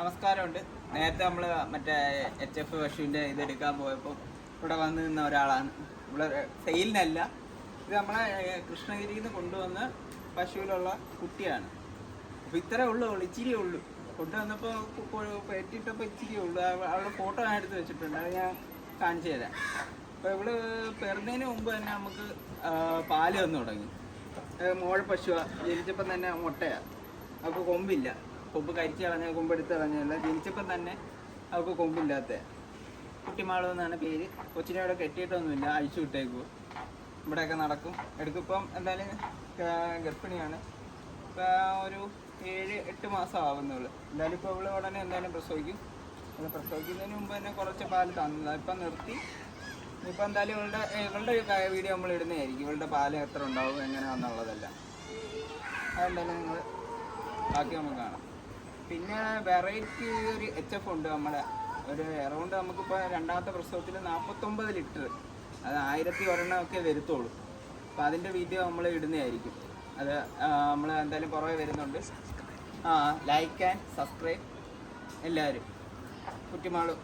നമസ്കാരമുണ്ട്. നേരത്തെ നമ്മൾ മറ്റേ എച്ച് എഫ് പശുവിന്റെ ഇത് എടുക്കാൻ പോയപ്പോൾ ഇവിടെ വന്ന് നിന്ന ഒരാളാണ്. ഇവിടെ സെയിലിനല്ല. ഇത് നമ്മളെ കൃഷ്ണഗിരിയിൽ നിന്ന് കൊണ്ടുവന്ന പശുവിലുള്ള കുട്ടിയാണ്. അപ്പോൾ ഇത്രേ ഉള്ളൂ ഇച്ചിരിയേ ഉള്ളൂ. കൊണ്ടുവന്നപ്പോൾ പെറ്റിട്ടപ്പോൾ ഇച്ചിരിയേ ഉള്ളൂ. അവ- അവളുടെ ഫോട്ടോ ഞാൻ എടുത്ത് വെച്ചിട്ടുണ്ട്. അത് ഞാൻ കാണിച്ചു തരാം. അപ്പോൾ ഇവൾ പെറുന്നതിന് മുമ്പ് തന്നെ നമുക്ക് പാൽ വന്നു തുടങ്ങി. മോഴ പശുവാ ജനിച്ചപ്പം തന്നെ മുട്ടയാണ് അപ്പോൾ കൊമ്പില്ല. കൊമ്പ് കരിച്ച് കളഞ്ഞ കൊമ്പ് എടുത്ത് കളഞ്ഞല്ല ജനിച്ചപ്പം തന്നെ അവൾക്ക് കൊമ്പില്ലാത്ത. കുട്ടിമാളു എന്നാണ് പേര്. കൊച്ചിനെ അവിടെ കെട്ടിയിട്ടൊന്നുമില്ല. അഴിച്ചു വിട്ടേക്കും ഇവിടെയൊക്കെ നടക്കും. എടുക്കിപ്പം എന്തായാലും ഗർഭിണിയാണ്. ഒരു ഏഴ് എട്ട് മാസം ആവുന്നുള്ളൂ. എന്തായാലും ഇപ്പോൾ ഇവിടെ ഉടനെ എന്തായാലും പ്രസവിക്കും. അത് പ്രസവിക്കുന്നതിന് മുമ്പ് തന്നെ കുറച്ച് പാൽ തന്നത്. ഇപ്പം നിർത്തി. ഇപ്പം എന്തായാലും ഇവളുടെ ഇവളുടെ വീഡിയോ നമ്മൾ ഇടുന്നതായിരിക്കും. ഇവളുടെ പാൽ എത്ര ഉണ്ടാവും എങ്ങനെയാണെന്നുള്ളതെല്ലാം. അതെന്തായാലും നിങ്ങൾ ബാക്കി നമുക്ക് കാണാം. പിന്നെ വെറൈറ്റി ഒരു എച്ച് എഫ് ഉണ്ട് നമ്മുടെ ഒരു എറൗണ്ട് നമുക്കിപ്പോൾ രണ്ടാമത്തെ പ്രസവത്തിൽ നാൽപ്പത്തൊമ്പത് ലിറ്റർ. അത് ആയിരത്തി ഒരെണ്ണം ഒക്കെ വരുത്തുള്ളൂ. അപ്പോൾ അതിന്റെ വീഡിയോ നമ്മൾ ഇടുന്നതായിരിക്കും. അത് നമ്മൾ എന്തായാലും പുറകെ വരുന്നുണ്ട്. ആ ലൈക്ക് ആൻഡ് സബ്സ്ക്രൈബ് എല്ലാവരും. കുറ്റിമാളും.